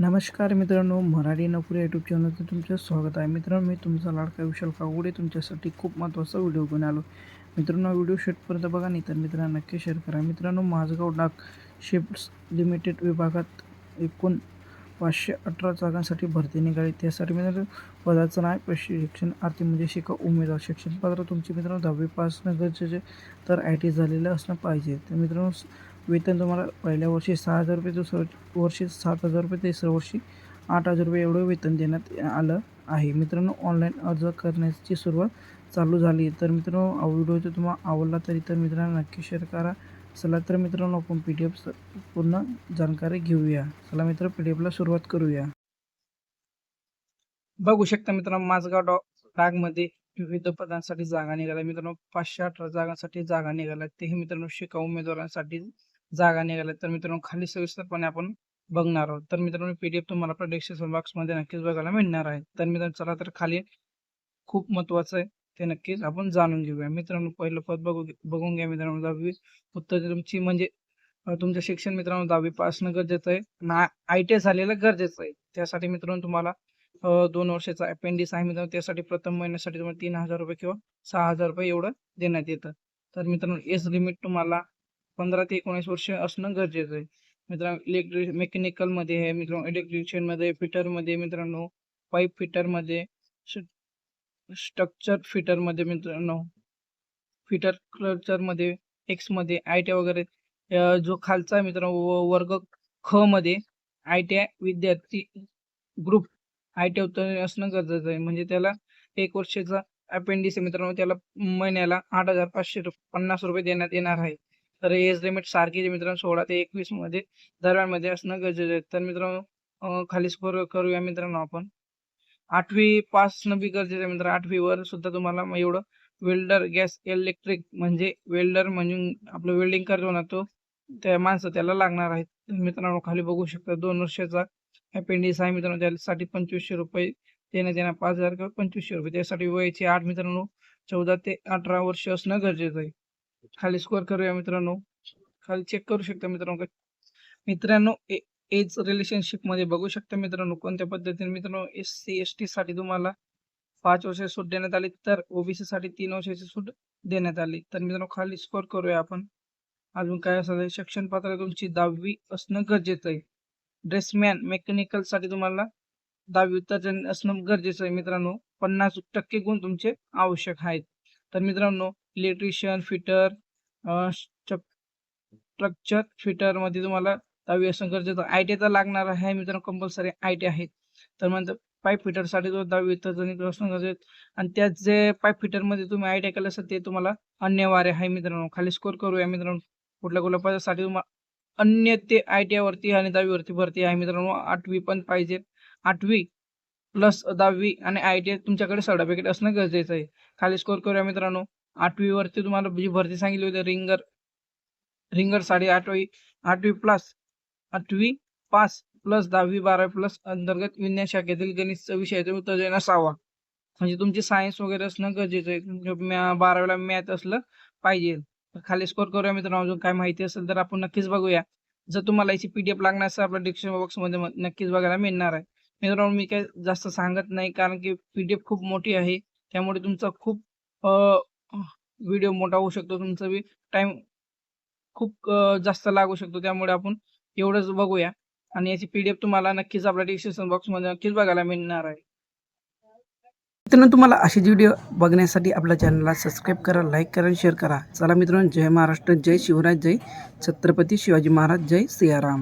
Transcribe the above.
नमस्कार मित्रांनो मराठी नोकरी यूट्यूब चॅनलचं तुमचं स्वागत आहे. मित्रांनो मी तुमचा लाडका विशाल कागुडे तुमच्यासाठी खूप महत्त्वाचा व्हिडिओ घेऊन आलो मित्रांनो व्हिडिओ शेवटपर्यंत बघा नाही तर मित्रांनो नक्की शेअर करा. मित्रांनो माझगाव डाक शिफ्ट्स लिमिटेड विभागात एकूण पाचशे अठरा जागांसाठी भरती निघाली. त्यासाठी मित्रांनो पदाचं नाव प्रशिक्षण आर्थिक म्हणजे शिका उमेदवार शिक्षण पात्र तुमचे मित्रांनो दहावी पास असणं गरजेचे तर आय टी झालेलं असणं पाहिजे. तर मित्रांनो वेतन तुम्हाला पहिल्या वर्षी सहा हजार रुपये दुसऱ्या वर्षी सात हजार रुपये तिसऱ्या वर्षी आठ हजार रुपये एवढं वेतन देण्यात आलं आहे. मित्रांनो ऑनलाईन अर्ज करण्याची सुरुवात चालू झाली. तर मित्रांनो व्हिडिओ जर तुम्हाला आवडला तरी तर मित्रांनो नक्की शेअर करा. चला तर मित्रांनो आपण पी डी एफ पूर्ण जाणकारी घेऊया. चला मित्र पी डी एफला सुरुवात करूया. बघू शकता मित्रांनो माझगाव डॉ डागमध्ये विविध पदांसाठी जागा निघाल्या. मित्रांनो पाचशे अठरा जागांसाठी जागा निघाल्या. तेही मित्रांनो शिका उमेदवारांसाठी जागा निघाल्या तर मित्रांनो खाली सविस्तरपणे आपण बघणार आहोत. तर मित्रांनो पीडीएफ तुम्हाला आपल्या डिस्क्रिप्शन बॉक्समध्ये नक्कीच बघायला मिळणार आहे. तर मित्रांनो चला तर खाली खूप महत्वाचं आहे ते नक्कीच आपण जाणून घेऊया. मित्रांनो पहिलं पद बघू बघून घ्या मित्रांनो दहावी. उत्तर तुमची म्हणजे तुमचं शिक्षण मित्रांनो दहावी पास असणं गरजेचं आहे. ना आय टी झालेलं गरजेचं आहे. त्यासाठी मित्रांनो तुम्हाला दोन वर्षाचा अपेंडिक्स आहे मित्रांनो. त्यासाठी प्रथम महिन्यासाठी तुम्हाला तीन हजार रुपये किंवा सहा हजार रुपये एवढं देण्यात येतं. तर मित्रांनो एज लिमिट तुम्हाला पंधरा ते एकोणीस वर्ष असणं गरजेचं आहे. मित्रांनो इलेक्ट्रिक मेकॅनिकलमध्ये आहे मित्रांनो इलेक्ट्रिशियनमध्ये फिटरमध्ये मित्रांनो पाईप फिटरमध्ये स्ट्रक्चर फिटरमध्ये मित्रांनो फिटर क्लचरमध्ये एक्समध्ये आय टी वगैरे जो खालचा मित्रांनो व- वर्ग ख मध्ये आय टी आय विद्यार्थी ग्रुप आय टी असणं गरजेचं आहे. म्हणजे त्याला एक वर्षाचा अपेंडिक्स मित्रांनो त्याला महिन्याला आठ हजार पाचशे पन्नास रुपये देण्यात येणार आहे. तर एज लिमिट सारखी मित्रांनो सोळा ते एकवीसमध्ये दरम्यानमध्ये असणं गरजेचं आहे. तर मित्रांनो खाली स्कोर करूया मित्रांनो आपण. आठवी पास असणं बी गरजेचं आहे मित्रांनो. आठवीवर सुद्धा तुम्हाला एवढं वेल्डर गॅस इलेक्ट्रिक म्हणजे वेल्डर म्हणजे आपलं वेल्डिंग करतो ना तो त्या माणसं त्याला लागणार आहेत. मित्रांनो खाली बघू शकता दोन वर्षाचा अपेंडिक्स आहे मित्रांनो. त्यासाठी पंचवीसशे रुपये देण्यात येणार पाच हजार किंवा पंचवीसशे रुपये. त्यासाठी वयाची आठ मित्रांनो चौदा ते अठरा वर्ष असणं गरजेचं आहे. खाली स्कोअर करूया मित्रांनो. खाली चेक करू शकता मित्रांनो मित्रांनो एज रिलेशनशिपमध्ये बघू शकता मित्रांनो कोणत्या पद्धतीने मित्रांनो एस सी एस टी साठी तुम्हाला पाच वर्ष सूट देण्यात आली तर ओबीसी साठी तीन वर्षाची सूट देण्यात आली. तर मित्रांनो खाली स्कोअर करूया आपण. अजून काय असं शिक्षण पात्र तुमची दहावी असणं गरजेचं आहे. ड्रेसमॅन मेकॅनिकलसाठी तुम्हाला दहावी उत्तर असणं गरजेचं आहे मित्रांनो. पन्नास टक्के गुण तुमचे आवश्यक आहेत. तर मित्रांनो इलेक्ट्रिशियन फिटर स्ट्रक्चर फिटरमध्ये तुम्हाला दहावी असणं गरजेचं आय टी तर लागणार आहे. मित्रांनो कंपल्सरी आय टी आहे. तर म्हणजे पाईप फिटरसाठी तो दहावी तर असणं गरजेचं आणि त्यात जे पाईप फिटरमध्ये तुम्ही आय टी केलं असेल ते तुम्हाला अनिवार्य आहे मित्रांनो. खाली स्कोर करूया मित्रांनो. कुठल्या कुठल्या पदासाठी तुम्हाला अन्य ते आय टी वरती आणि दहावीवरती भरती आहे मित्रांनो. आठवी पण पाहिजे. आठवी प्लस दहावी आणि आय टी आय तुमच्याकडे सर्टिफिकेट असणं गरजेचं आहे. खाली स्कोर करूया मित्रांनो. आठवी वरती तुम्हाला जी भरती सांगितली होती रिंगर रिंगर साडे आठवी आठवी प्लस आठवी पास प्लस दहावी बारावी प्लस अंतर्गत विज्ञान शाखेतील गणित विषय उत्तर असावा म्हणजे तुमची सायन्स वगैरे असणं गरजेचं आहे. म्हणजे बारावीला मॅथ असलं पाहिजे. खाली स्कोर करूया मित्रांनो अजून काय माहिती असेल तर आपण नक्कीच बघूया. जर तुम्हाला याची पीडीएफ लागणार असेल आपल्या डिस्क्रिप्शन बॉक्समध्ये नक्कीच बघायला मिळणार आहे. मित्रांनो मी काय जास्त सांगत नाही कारण की पीडीएफ खूप मोठी आहे. त्यामुळे तुमचा खूप व्हिडिओ मोठा होऊ शकतो. तुमचा बी टाइम खूप जास्त लागू शकतो. त्यामुळे आपण एवढंच बघूया. आणि याची पीडीएफ तुम्हाला नक्कीच आपल्या डिस्क्रिप्शन बॉक्समध्ये नक्कीच बघायला मिळणार आहे. मित्रांनो तुम्हाला असे व्हिडिओ बघण्यासाठी आपल्या चॅनलला सबस्क्राईब करा लाईक करा आणि शेअर करा. चला मित्रांनो जय महाराष्ट्र जय शिवराज जय छत्रपती शिवाजी महाराज जय सियाराम.